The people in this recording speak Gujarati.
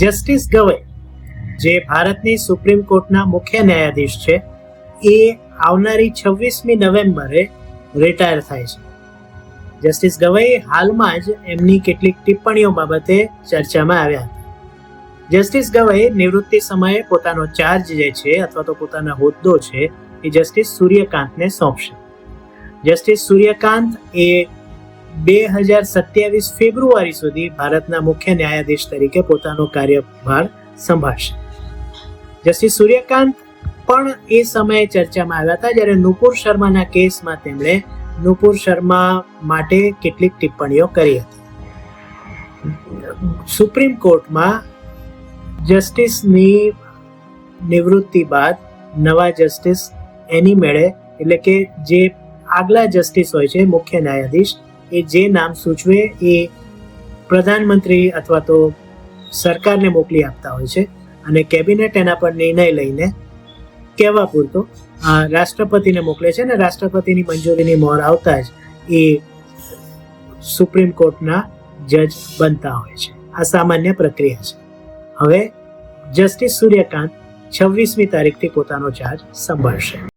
જસ્ટિસ ગવઈ, જે ભારતની સુપ્રીમ કોર્ટના મુખ્ય ન્યાયાધીશ છે, એ આવનારી છવ્વીસમી નવેમ્બરે રિટાયર થાય છે. જસ્ટિસ ગવઈ હાલમાં જ એમની કેટલીક ટિપ્પણીઓ બાબતે ચર્ચામાં આવ્યા હતા. જસ્ટિસ ગવઈ નિવૃત્તિ સમયે પોતાનો ચાર્જ જે છે અથવા તો પોતાનો હોદ્દો છે એ જસ્ટિસ સૂર્યકાંતને સોંપશે. જસ્ટિસ સૂર્યકાંત એ બે હજાર સત્યાવીસ ફેબ્રુઆરી સુધી ભારતના મુખ્ય ન્યાયાધીશ તરીકે પોતાનો કાર્યભાર સંભાળશે. જસ્ટિસ સૂર્યકાંત પણ એ સમયે ચર્ચામાં આવ્યા હતા જ્યારે નુપુર શર્માના કેસમાં તેમણે નુપુર શર્મા માટે કેટલીક ટિપ્પણીઓ કરી હતી. સુપ્રીમ કોર્ટમાં જસ્ટિસની નિવૃત્તિ બાદ નવા જસ્ટિસ એની મેળે એટલે કે જે આગલા જસ્ટિસ હોય છે, મુખ્ય ન્યાયાધીશ એ જે નામ સૂચવે એ પ્રધાનમંત્રી અથવા તો સરકારને મોકલી આપતા હોય છે. અને કેબિનેટ એના પર નિર્ણય લઈને કહેવા પૂરતો રાષ્ટ્રપતિને મોકલે છે અને રાષ્ટ્રપતિની મંજૂરીની મોહર આવતા જ એ સુપ્રીમ કોર્ટના જજ બનતા હોય છે. આ સામાન્ય પ્રક્રિયા છે. હવે જસ્ટિસ સૂર્યકાંત છવ્વીસમી તારીખથી પોતાનો ચાર્જ સંભાળશે.